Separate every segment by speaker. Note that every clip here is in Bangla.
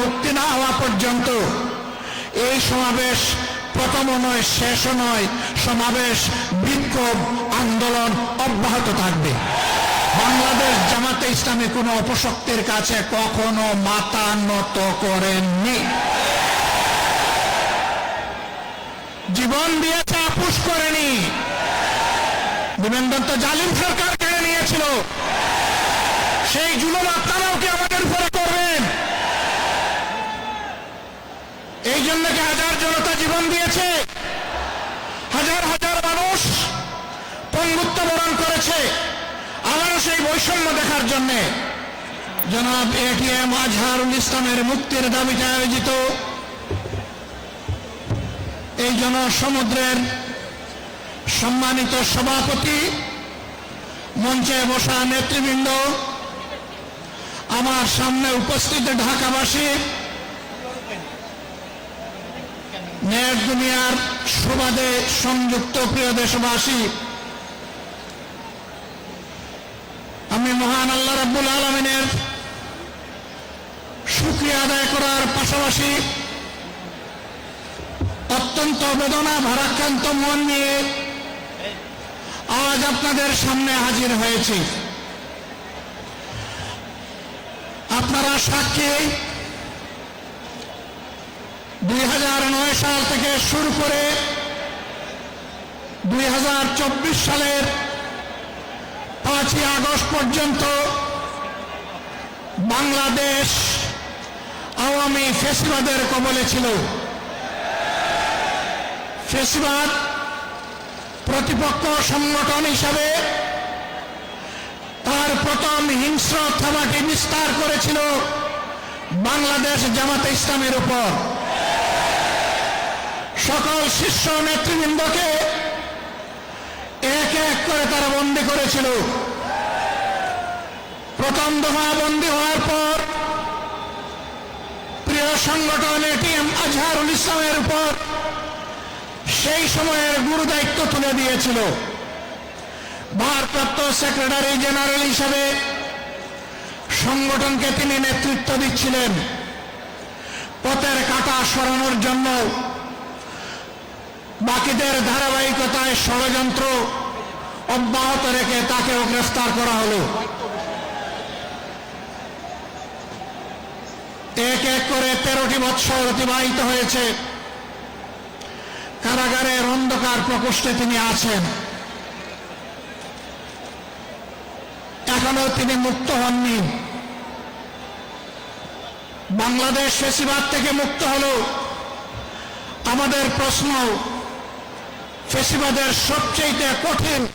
Speaker 1: মুক্তি না হওয়া পর্যন্ত এই সমাবেশ প্রথম নয়, শেষও নয়। সমাবেশ, বিক্ষোভ, আন্দোলন অব্যাহত থাকবে। বাংলাদেশ জামাতে ইসলামী কোনো অপশক্তির কাছে কখনো মাথা নত করেননি। জীবন দিয়েছে আপুস করেনি। বিবেন্দন তো জালিম সরকার কেড়ে নিয়েছিল। সেই জুলুম আপনারাও কি আমাদের উপরে করবেন এই জন্য কি হাজার জনতা জীবন দিয়েছে। হাজার হাজার মানুষ পঙ্গুত্ব বরণ করেছে। আবারও সেই বৈষম্য দেখার জন্য জনাব এটিএম আজহারুল ইসলামের মুক্তির দাবিতে আয়োজিত এই জনসমুদ্রের সম্মানিত সভাপতি মঞ্চে বসা নেতৃবৃন্দ, আমার সামনে উপস্থিত ঢাকাবাসী নেট দুনিয়ার সুবাদে সংযুক্ত প্রিয় দেশবাসী, আমি মহান আল্লাহ রাব্বুল আলমিনের সুক্রিয়া আদায় করার পাশাপাশি অত্যন্ত বেদনা ভারাক্রান্ত মন নিয়ে আজ আপনাদের সামনে হাজির হয়েছি। আপনারা সাক্ষী দুই হাজার নয় সাল থেকে শুরু করে দুই হাজার চব্বিশ সালের পাঁচই আগস্ট পর্যন্ত বাংলাদেশ আওয়ামী ফেসিবাদের কবলে ছিল। ফেসিবাদ প্রতিপক্ষ সংগঠন হিসাবে তার প্রথম হিংস্র থাবাটি বিস্তার করেছিল বাংলাদেশ জামাতে ইসলামের উপর। সকল শীর্ষ নেতৃবৃন্দকে এক এক করে তারা বন্দী করেছিল। প্রথম দফা বন্দী হওয়ার পর প্রিয় সংগঠন এটিএম আজহারুল ইসলামের উপর সেই সময়ের গুরু দায়িত্ব তুলে দিয়েছিল। ভারপ্রাপ্ত সেক্রেটারি জেনারেল হিসেবে সংগঠনকে তিনি নেতৃত্ব দিচ্ছিলেন। পথের কাটা সরানোর জন্য বাকিদের ধারাবাহিকতায় ষড়যন্ত্র অব্যাহত রেখে তাকেও গ্রেফতার করা হলো। এক এক করে তেরোটি বৎসর অতিবাহিত হয়েছে। কারাগারের অন্ধকার প্রকোষ্ঠে তিনি আছেন। এখনও তিনি মুক্ত হননি। বাংলাদেশ ফেসিবাদ থেকে মুক্ত হলো। আমাদের প্রশ্ন ফেসিবাদের সবচেয়ে কঠিন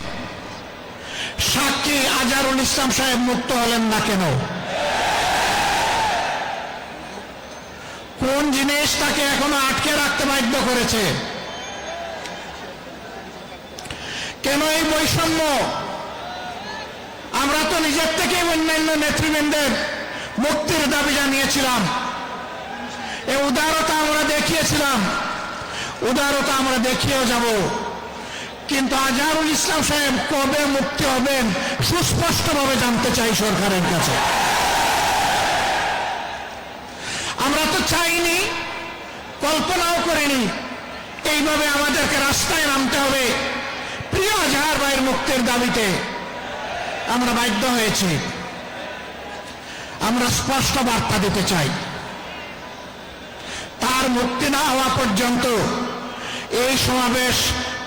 Speaker 1: সাক্ষী আজারুল ইসলাম সাহেব মুক্ত হলেন না কেন? কোন জিনিস তাকে এখনও আটকে রাখতে বাধ্য করেছে? কেন এই বৈষম্য? আমরা তো নিজের থেকে অন্যান্য নেতৃবৃন্দের মুক্তির দাবি জানিয়েছিলাম। এ উদারতা আমরা দেখিয়েছিলাম। উদারতা আমরা দেখিয়েও যাব। কিন্তু আজহারুল ইসলাম সাহেব কবে মুক্তি হবেন সুস্পষ্টভাবে জানতে চাই সরকারের কাছে। আমরা তো চাইনি, কল্পনাও করিনি এইভাবে আমাদেরকে রাস্তায় নামতে হবে প্রিয় আজহার ভাইয়ের মুক্তির দাবিতে আমরা বাধ্য হয়েছি। আমরা স্পষ্ট বার্তা দিতে চাই। তার মুক্তি না হওয়া পর্যন্ত এই সমাবেশ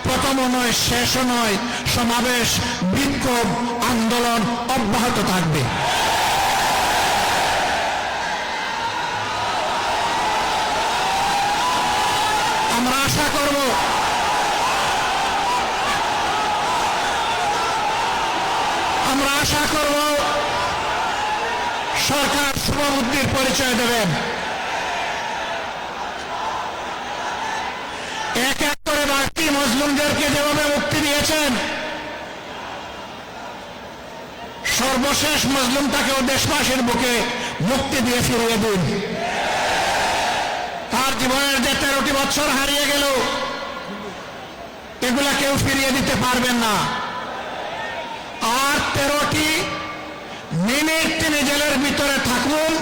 Speaker 1: প্রথম নয়, শেষও নয়, সমাবেশ, বিক্ষোভ, আন্দোলন অব্যাহত থাকবে। আমরা আশা করব আমরা আশা করব সরকার শুভবুদ্ধির পরিচয় দেবেন এক এক করে বাড়তি মজলুমদেরকে যেভাবে মুক্তি দিয়েছেন সর্বশেষ মজলুমটাকেও দেশবাসীর বুকে মুক্তি দিয়ে ফিরিয়ে দিন। তার জীবনের যে তেরোটি বছর হারিয়ে গেল, এগুলা কেউ ফিরিয়ে দিতে পারবেন না। আর তেরোটি মিনিট তিনি জেলের ভিতরে থাকুন,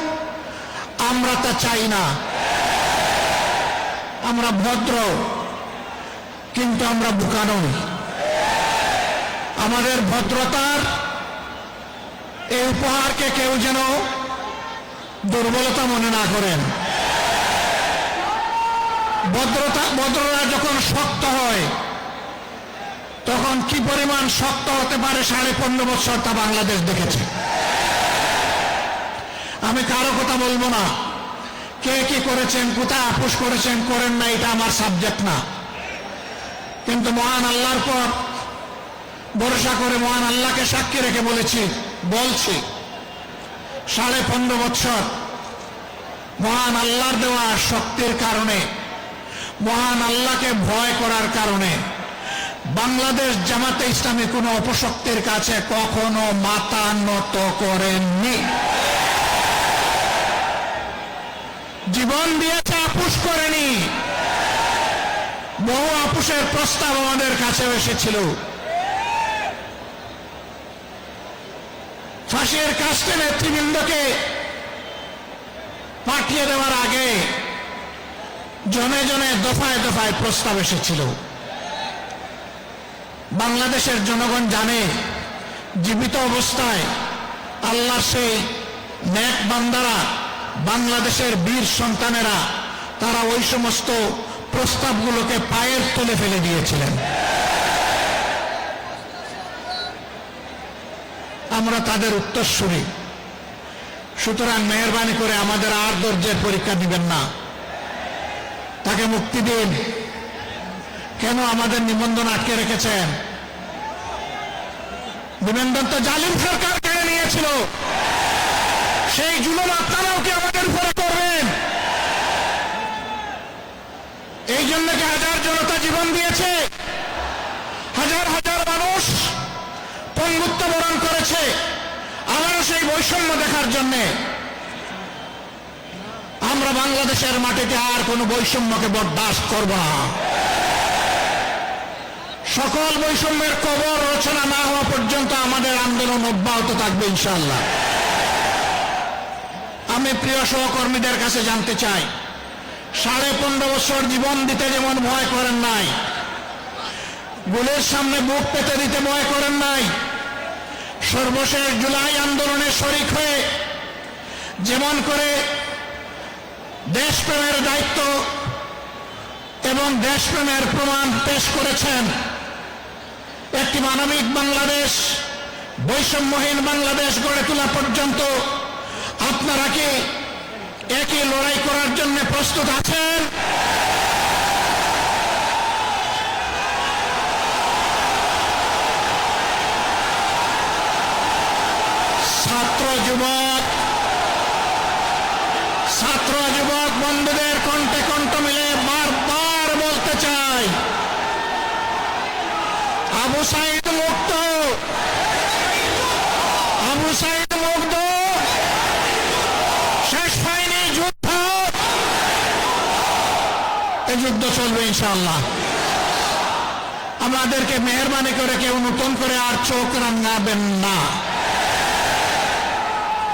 Speaker 1: আমরা তা চাই না। আমরা ভদ্র, কিন্তু আমরা বোকা নই। আমাদের ভদ্রতার এই উপহারকে কেউ যেন দুর্বলতা মনে না করেন। ভদ্রতা ভদ্রতা যখন শক্ত হয়, তখন কি পরিমাণ শক্ত হতে পারে সাড়ে পনেরো বছর তা বাংলাদেশ দেখেছে। আমি কারও কথা বলব না। কে কি করেছেন, কোথায় আপোষ করেছেন, করেন না, এটা আমার সাবজেক্ট না। কিন্তু মহান আল্লাহর পর ভরসা করে মহান আল্লাহকে সাক্ষী রেখে বলেছি বলছি, সাড়ে পনেরো বছর মহান আল্লাহর দেওয়া শক্তির কারণে, মহান আল্লাহকে ভয় করার কারণে বাংলাদেশ জামাতে ইসলামী কোনো অপশক্তির কাছে কখনো মাথা নত করেননি। জীবন দিয়েছে, আপুষ করেনি। বহু আপুষের প্রস্তাব আমাদের কাছে এসেছিল। ফাঁসির কাস্টে নেতৃবৃন্দকে পাঠিয়ে দেওয়ার আগে জনে জনে দফায় দফায় প্রস্তাব এসেছিল। বাংলাদেশের জনগণ জানে, জীবিত অবস্থায় আল্লাহ সেই ন্যাক বান্দারা, বাংলাদেশের বীর সন্তানেরা, তারা ওই সমস্ত প্রস্তাবগুলোকে পায়ের তুলে ফেলে দিয়েছিলেন। আমরা তাদের উত্তরসূরি সুতরাং মেহরবানি করে আমাদের আর ধৈর্যের পরীক্ষা দিবেন না। তাকে মুক্তি দিন। কেন আমাদের নিবন্ধন আটকে রেখেছেন? নিবন্ধন তো জালিম সরকার কেড়ে নিয়েছিল। সেই জুলুম আপনারাও কি আমাদের উপরে করবেন? এই জন্য কি হাজার জনতা জীবন দিয়েছে? হাজার হাজার মানুষ পঙ্গুত্ব বরণ করেছে। আবারও সেই বৈষম্য দেখার জন্যে আমরা বাংলাদেশের মাটিতে আর কোনো বৈষম্যকে বরদাস্ত করব না। সকল বৈষম্যের কবর রচনা না হওয়া পর্যন্ত আমাদের আন্দোলন অব্যাহত থাকবে ইনশাল্লাহ আমি প্রিয় সহকর্মীদের কাছে জানতে চাই, সাড়ে পনেরো বছর জীবন দিতে যেমন ভয় করেন নাই, গুলির সামনে বুক পেতে দিতে ভয় করেন নাই সর্বশেষ জুলাই আন্দোলনে শরিক হয়ে যেমন করে দেশপ্রেমের দায়িত্ব এবং দেশপ্রেমের প্রমাণ পেশ করেছেন একটি মানবিক বাংলাদেশ, বৈষম্যহীন বাংলাদেশ গড়ে তোলা পর্যন্ত আপনারা কি একই লড়াই করার জন্য প্রস্তুত আছেন ছাত্র যুবক। ছাত্র যুবক বন্ধুদের কণ্ঠে কণ্ঠ মিলে বারবার বলতে চাই। আবু সাইদ মুক্ত। আবু সাইদ মুক্ত। শেষ হয়নি যুদ্ধ। এই যুদ্ধ চলবে ইনশাল্লাহ আমাদেরকে মেহরবানি করে কেউ নতুন করে আর চোখ রাঙাবেন না।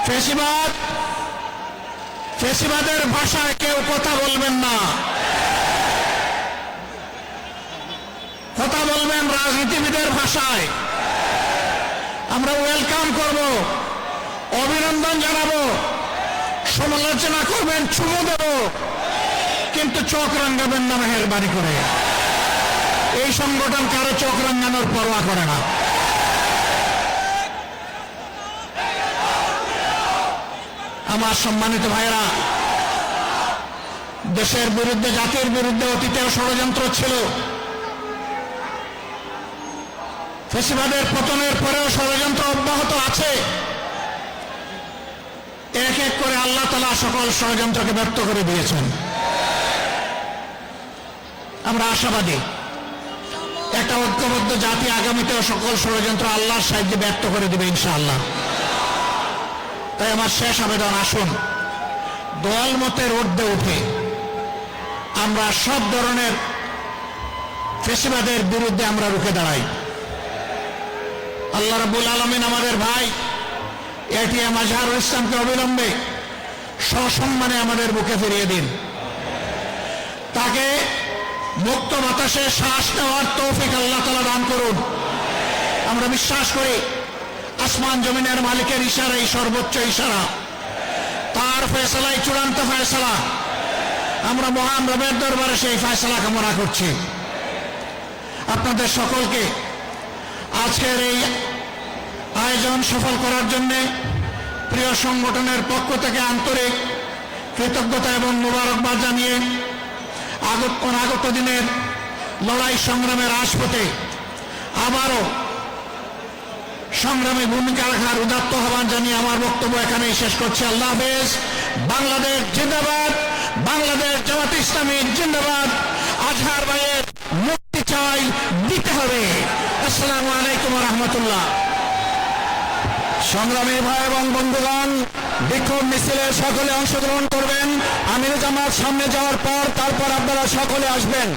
Speaker 1: ফেসিবাদ, ফেসিবাদের ভাষায় কেউ কথা বলবেন না। কথা বলবেন রাজনীতিবিদের ভাষায়। আমরা ওয়েলকাম করব, অভিনন্দন জানাব, সমালোচনা করবেন, চুমু দেব, কিন্তু চোখ রাঙ্গাবেন না মেহরবানি করে। এই সংগঠন কারও চোখ রাঙ্গানোর পরোয়া করে না। আমার সম্মানিত ভাইরা দেশের বিরুদ্ধে, জাতির বিরুদ্ধে অতীতেও ষড়যন্ত্র ছিল। ফেসিবাদের পতনের পরেও ষড়যন্ত্র অব্যাহত আছে। এক এক করে আল্লাহ তালা সকল ষড়যন্ত্রকে ব্যক্ত করে দিয়েছেন। আমরা আশাবাদী, একটা ঐক্যবদ্ধ জাতি আগামীতেও সকল ষড়যন্ত্র আল্লাহর সাহায্যে ব্যক্ত করে দেবে ইনশাআল্লাহ। তাই আমার শেষ আবেদন, আসুন। দল মতের ঊর্ধ্বে উঠে। আমরা সব ধরনের ফেসিবাদের বিরুদ্ধে আমরা রুখে দাঁড়াই। আল্লাহ রাবুল আলমিন আমাদের ভাই, এটিএম আজহারুল ইসলামকে অবিলম্বে সসম্মানে আমাদের বুকে ফিরিয়ে দিন। তাকে মুক্ত বাতাসে শ্বাস নেওয়ার তৌফিক আল্লাহ তালা দান করুন। আমরা বিশ্বাস করি আসমান জমিনের মালিকের ইশারা, এই সর্বোচ্চ ইশারা। তার ফয়সালাই, চূড়ান্ত ফয়সালা। আমরা মহান রবের দরবারে সেই ফয়সালা কামনা করছি। আপনাদের সকলকে আজকের এই আয়োজন সফল করার জন্যে প্রিয় সংগঠনের পক্ষ থেকে আন্তরিক কৃতজ্ঞতা এবং মোবারকবাদ জানিয়ে আগত অনাগত দিনের লড়াই সংগ্রামের রাজপথে আবারও সংগ্রামে ভূমিকা রাখার উদাত্ত আহ্বান জানিয়ে আমার বক্তব্য এখানেই শেষ করছি। আল্লাহ হাফেজ। বাংলাদেশ জিন্দাবাদ। বাংলাদেশ জামাত ইসলামী জিন্দাবাদ। আজহার ভাইয়ের মুক্তি চাই, দিতে হবে। আসসালামু আলাইকুম রহমতুল্লাহ।
Speaker 2: সংগ্রামী ভাই এবং বন্ধুগণ, বিক্ষোভ মিছিলে সকলে অংশগ্রহণ করবেন। আমির জামাত সামনে যাওয়ার পর তারপর আপনারা সকলে আসবেন।